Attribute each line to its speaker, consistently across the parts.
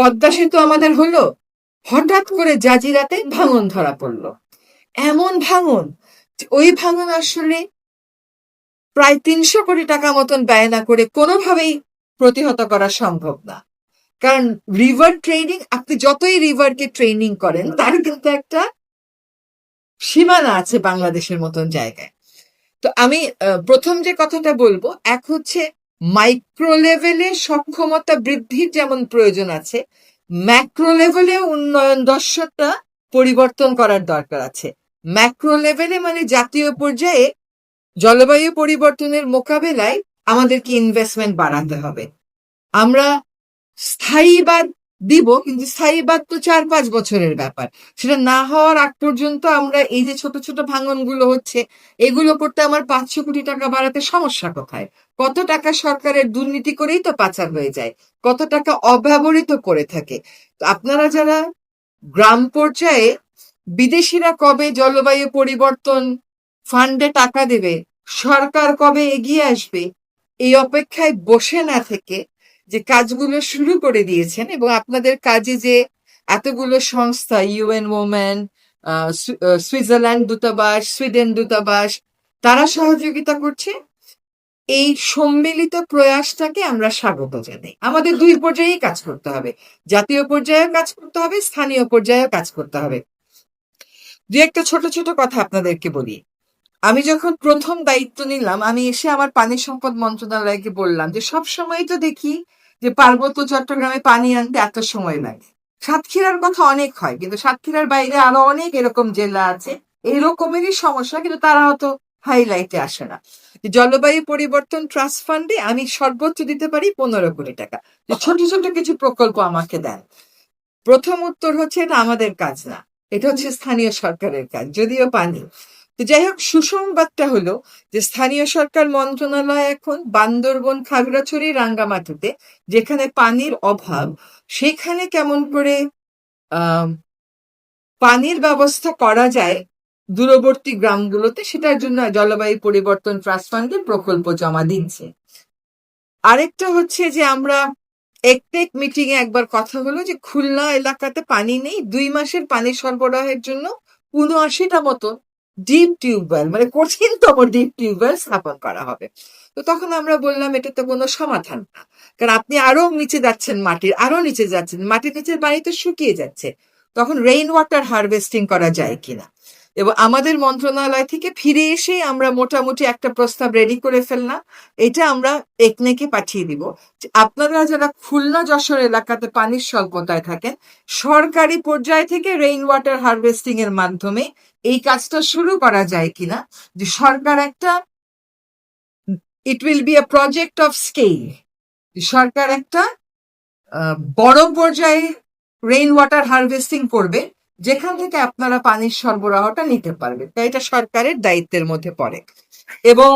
Speaker 1: পদ্মা সেতু আমাদের হলো। হঠাৎ করে জাজিরাতে ভাঙন ধরা পড়ল। এমন ভাঙন ওই ভাঙন আসলে প্রায় তিনশো কোটি টাকা মতন ব্যয় না করে কোনোভাবেই প্রতিহত করা সম্ভব না। কারণ রিভার ট্রেনিং আপনি যতই রিভারকে ট্রেনিং করেন, তার কিন্তু একটা সীমানা আছে বাংলাদেশের মতন জায়গায়। তো আমি প্রথম যে কথাটা বলব, এক হচ্ছে মাইক্রো লেভেলে সক্ষমতা বৃদ্ধির যেমন প্রয়োজন আছে ম্যাক্রো লেভেলে উন্নয়ন দর্শকটা পরিবর্তন করার দরকার আছে। ম্যাক্রো লেভেলে মানে জাতীয় পর্যায়ে জলবায়ু পরিবর্তনের মোকাবেলায় আমাদেরকে ইনভেস্টমেন্ট বাড়াতে হবে। আমরা স্থায়ীবাদ দিব, কিন্তু স্থায়ীবাদ তো চার পাঁচ বছরের ব্যাপার। সেটা না হওয়ার আগ পর্যন্ত আমরা এই যে ছোট ছোট ভাঙনগুলো হচ্ছে, এগুলো করতে আমার পাঁচশো কোটি টাকা বাড়াতে সমস্যা কোথায়? কত টাকা সরকারের দুর্নীতি করেই তো পাচার হয়ে যায়, কত টাকা অব্যবহৃত করে থাকে। আপনারা যারা গ্রাম পর্যায়ে বিদেশিরা কবে জলবায়ু পরিবর্তন ফান্ডে টাকা দেবে, সরকার কবে এগিয়ে আসবে, এই অপেক্ষায় বসে না থেকে যে কাজগুলো শুরু করে দিয়েছেন এবং আপনাদের কাজে যে এতগুলো সংস্থা ইউএন ওমেন সুইজারল্যান্ড দূতাবাস, সুইডেন দূতাবাস, তারা সহযোগিতা করছে। এই সম্মিলিত প্রয়াসটাকে আমরা স্বাগত জানাই। আমাদের দুই পর্যায়েই কাজ করতে হবে। জাতীয় পর্যায়েও কাজ করতে হবে, স্থানীয় পর্যায়ে কাজ করতে হবে। দু একটা ছোট ছোট কথা আপনাদেরকে বলি। আমি যখন প্রথম দায়িত্ব নিলাম, আমি এসে আমার পানি সম্পদ মন্ত্রণালয়কে বললাম যে সব সময় তো দেখি যে পার্বত্য চট্টগ্রামে পানি আনতে এত সময় লাগে। সাতক্ষীরার কথা অনেক হয়, কিন্তু সাতক্ষীরার বাইরে আরও অনেক এরকম জেলা আছে। এরকমেরই সমস্যা, কিন্তু তারা হয়তো হাইলাইটে আসে না। জলবায়ু পরিবর্তন ট্রাস্ট ফান্ডে আমি সর্বোচ্চ দিতে পারি পনেরো কোটি টাকা। ছোট ছোট কিছু প্রকল্প আমাকে দেন। প্রথম উত্তর হচ্ছে এটা আমাদের কাজ না। এটা হচ্ছে স্থানীয় সরকারের কাজ, যদিও পানি। তো যাই হোক, সুসংবাদটা হলো যে স্থানীয় সরকার মন্ত্রণালয় এখন বান্দরবন, খাগড়াছড়ি, রাঙ্গামাটিতে যেখানে পানির অভাব, সেখানে কেমন করে পানির ব্যবস্থা করা যায় দূরবর্তী গ্রামগুলোতে, সেটার জন্য জলবায়ু পরিবর্তন ট্রাস্ট ফান্ডে প্রকল্প জমা দিচ্ছে। আরেকটা হচ্ছে যে আমরা একটেক মিটিং এ একবার কথা হলো যে খুলনা এলাকাতে পানি নেই, দুই মাসের পানি সরবরাহের জন্য উনআশিটা মতো ডিপ টিউবওয়েল মানে কঠিনতম ডিপ টিউবওয়েল স্থাপন করা হবে। তো তখন আমরা বললাম এটা তো কোনো সমাধান না। কারণ আপনি আরও নিচে যাচ্ছেন মাটির, আরও নিচে যাচ্ছেন, মাটির নিচের পানি তো শুকিয়ে যাচ্ছে। তখন রেইন ওয়াটার হারভেস্টিং করা যায় কিনা? এবং আমাদের মন্ত্রণালয় থেকে ফিরে এসে আমরা মোটামুটি একটা প্রস্তাব রেডি করে ফেললাম। এটা আমরা একনেকে পাঠিয়ে দিব। আপনারা যারা খুলনা যশোর এলাকাতে পানির স্বল্পতায় থাকেন, সরকারি পর্যায় থেকে রেইন ওয়াটার হারভেস্টিং এর মাধ্যমে এই কাজটা শুরু করা যায় কিনা? যে সরকার একটা it will be a project of scale সরকার একটা বড় পর্যায়ে রেইন ওয়াটার হারভেস্টিং করবে, যেখান থেকে আপনারা পানির সরবরাহটা নিতে পারবেন। তাই এটা সরকারের দায়িত্বের মধ্যে পড়ে। এবং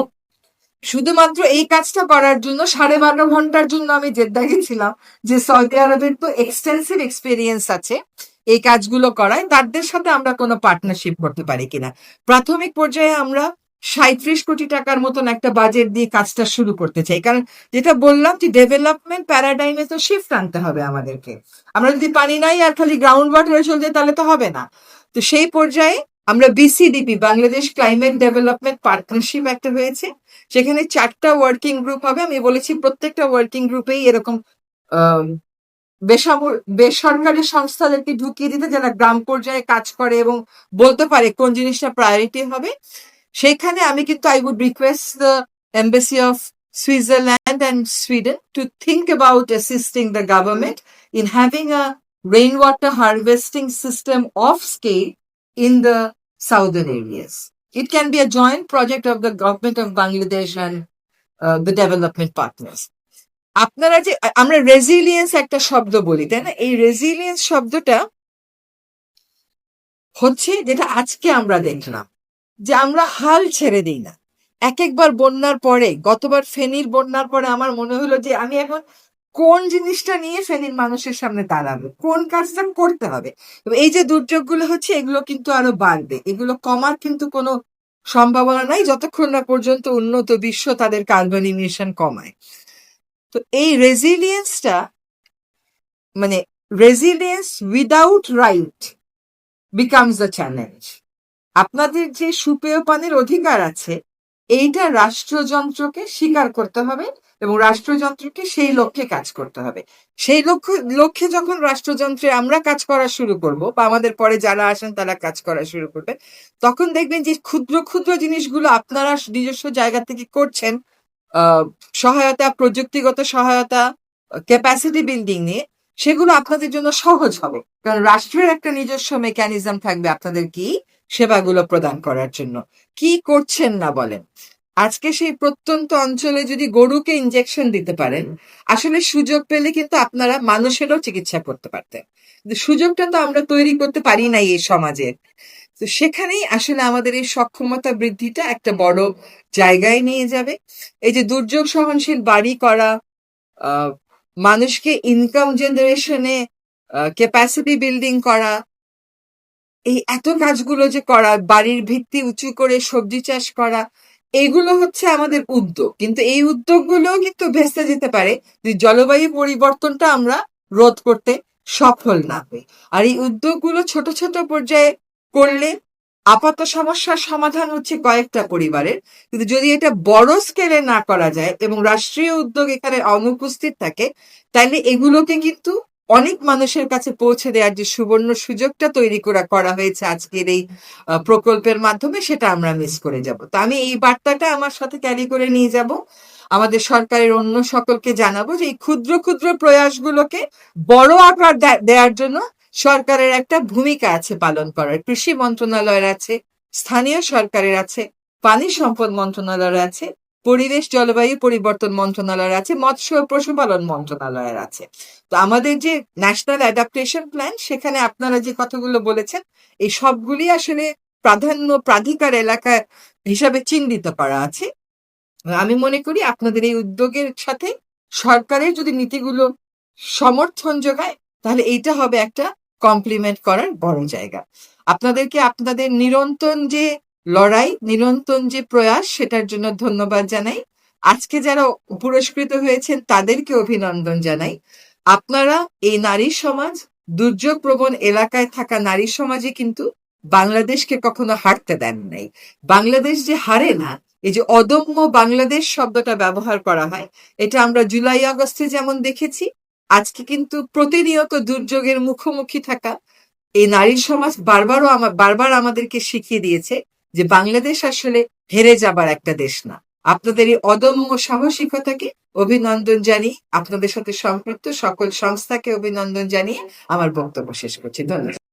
Speaker 1: শুধুমাত্র এই কাজটা করার জন্য সাড়ে বারো ঘণ্টার জন্য আমি জেদ্দা গেছিলাম, যে সৌদি আরবের তো এক্সটেন্সিভ এক্সপিরিয়েন্স আছে। এই কাজগুলো করায়, তাদের সাথে আমরা কোনো পার্টনারশিপ করতে পারি কিনা। প্রাথমিক পর্যায়ে আমরা সাঁত্রিশ কোটি টাকার মতন একটা বাজেট দিয়ে কাজটা শুরু করতে চাই। কারণ যেটা বললাম যে ডেভেলপমেন্ট প্যারাডাইমে তো শিফট আনতে হবে আমাদেরকে। আমরা যদি পানি নাই আর খালি গ্রাউন্ড ওয়াটারে চলতে তাহলে তো হবে না। তো সেই পর্যায়ে আমরা BCDP Bangladesh climate development partnership একটা হয়েছে। সেখানে চারটা ওয়ার্কিং গ্রুপ হবে। আমি বলেছি প্রত্যেকটা ওয়ার্কিং গ্রুপেই এরকম বেসরকারি সংস্থাদেরকে ঢুকিয়ে দিতে যারা গ্রাম পর্যায়ে কাজ করে এবং বলতে পারে কোন জিনিসটা প্রায়োরিটি হবে সেখানে আমি কিন্তু I would request the embassy of Switzerland and Sweden to think about assisting the government in having a rainwater harvesting system of scale in the southern areas. It can be a joint project of the government of Bangladesh and uh, the development partners. আপনারা যে আমরা resilience একটা শব্দ বলি, তাই না? এই resilience শব্দটা হচ্ছে যেটা আজকে আমরা দেখলাম, যে আমরা হাল ছেড়ে দিই না। এক একবার বন্যার পরে, গতবার ফেনীর বন্যার পরে আমার মনে হলো যে আমি এখন কোন জিনিসটা নিয়ে ফেনীর মানুষের সামনে দাঁড়াবো? কোন কাজটা করতে হবে? এই যে দুর্যোগগুলো হচ্ছে, এগুলো কিন্তু আরও বাড়বে। এগুলো কমার কিন্তু কোনো সম্ভাবনা নাই, যতক্ষণ না পর্যন্ত উন্নত বিশ্ব তাদের কার্বন ইমিশন কমায়। তো এই রেজিলিয়েন্সটা মানে resilience without right becomes the challenge আপনাদের যে সুপেয় পানের অধিকার আছে, এইটা রাষ্ট্রযন্ত্রকে স্বীকার করতে হবে এবং রাষ্ট্রযন্ত্রকে সেই লক্ষ্যে কাজ করতে হবে। সেই লক্ষ্য, লক্ষ্যে যখন রাষ্ট্রযন্ত্রে আমরা কাজ করা শুরু করব বা আমাদের পরে যারা আসেন তারা কাজ করা শুরু করবে তখন দেখবেন যে ক্ষুদ্র ক্ষুদ্র জিনিসগুলো আপনারা নিজস্ব জায়গা থেকে করছেন সহায়তা, প্রযুক্তিগত সহায়তা ক্যাপাসিটি বিল্ডিং নিয়ে সেগুলো আপনাদের জন্য সহজ হবে। কারণ রাষ্ট্রের একটা নিজস্ব মেকানিজম থাকবে আপনাদের কি? সেবাগুলো প্রদান করার জন্য। কি করছেন না বলেন? আজকে সেই প্রত্যন্ত অঞ্চলে যদি গরুকে ইনজেকশন দিতে পারেন, আসলে সুযোগ পেলে কিন্তু আপনারা মানুষেরও চিকিৎসা করতে পারতেন। সুযোগটা তো আমরা তৈরি করতে পারি নাই এই সমাজে তো সেখানেই আসলে আমাদের এই সক্ষমতা বৃদ্ধিটা একটা বড় জায়গায় নিয়ে যাবে। এই যে দুর্যোগ সহনশীল বাড়ি করা মানুষকে ইনকাম জেনারেশনে ক্যাপাসিটি বিল্ডিং করা, এই এত কাজগুলো যে করা, বাড়ির ভিত্তি উঁচু করে সবজি চাষ করা, এগুলো হচ্ছে আমাদের উদ্যোগ। কিন্তু এই উদ্যোগগুলো কিন্তু ভেস্তে যেতে পারে যে জলবায়ু পরিবর্তনটা আমরা রোধ করতে সফল না হই। আর এই উদ্যোগগুলো ছোট ছোট পর্যায়ে করলে আপাত সমস্যার সমাধান হচ্ছে কয়েকটা পরিবারের। কিন্তু যদি এটা বড় স্কেলে না করা যায় এবং রাষ্ট্রীয় উদ্যোগ এখানে অনুপস্থিত থাকে, তাহলে এগুলোকে কিন্তু অনেক মানুষের কাছে পৌঁছে দেওয়ার যে সুবর্ণ সুযোগটা তৈরি করা করা হয়েছে আজকের এই প্রকল্পের মাধ্যমে, সেটা আমরা মিস করে যাব। তো আমি এই বার্তাটা আমার সাথে ক্যারি করে নিয়ে যাব। আমাদের সরকারের অন্য সকলকে জানাব যে এই ক্ষুদ্র ক্ষুদ্র প্রয়াসগুলোকে বড় আকার দেওয়ার জন্য সরকারের একটা ভূমিকা আছে পালন করার। কৃষি মন্ত্রণালয়ের আছে, স্থানীয় সরকারের আছে, পানি সম্পদ মন্ত্রণালয়ের আছে, পরিবেশ জলবায়ু পরিবর্তন মন্ত্রণালয়ের আছে, মৎস্য পশুপালন মন্ত্রণালয়ের আছে। তো আমাদের যে ন্যাশনাল অ্যাডাপ্টেশন প্ল্যান, সেখানে আপনারা যে কথাগুলো বলেছেন, এই সবগুলি আসলে প্রাধান্য প্রাধিকার এলাকা হিসাবে চিহ্নিত করা আছে। আমি মনে করি আপনাদের এই উদ্যোগের সাথে সরকারের যদি নীতিগুলো সমর্থন যোগায়, তাহলে এইটা হবে একটা কমপ্লিমেন্ট করার বড় জায়গা। আপনাদেরকে আপনাদের নিরন্তর যে লড়াই নিরন্তন যে প্রয়াস, সেটার জন্য ধন্যবাদ জানাই। আজকে যারা পুরস্কৃত হয়েছেন, তাদেরকে অভিনন্দন জানাই। আপনারা এই নারী সমাজ, দুর্যোগ প্রবণ এলাকায় থাকা নারী সমাজে কিন্তু বাংলাদেশকে কখনো হারতে দেন নাই। বাংলাদেশ যে হারে না, এই যে অদম্য বাংলাদেশ শব্দটা ব্যবহার করা হয়, এটা আমরা জুলাই আগস্টে যেমন দেখেছি আজকে কিন্তু প্রতিনিয়ত দুর্যোগের মুখোমুখি থাকা এই নারী সমাজ বারবারও বারবার আমাদেরকে শিখিয়ে দিয়েছে যে বাংলাদেশ আসলে হেরে যাবার একটা দেশ না। আপনাদের এই অদম্য সাহসিকতাকে অভিনন্দন জানিয়ে, আপনাদের সাথে সম্পৃক্ত সকল সংস্থাকে অভিনন্দন জানিয়ে আমার বক্তব্য শেষ করছি। ধন্যবাদ।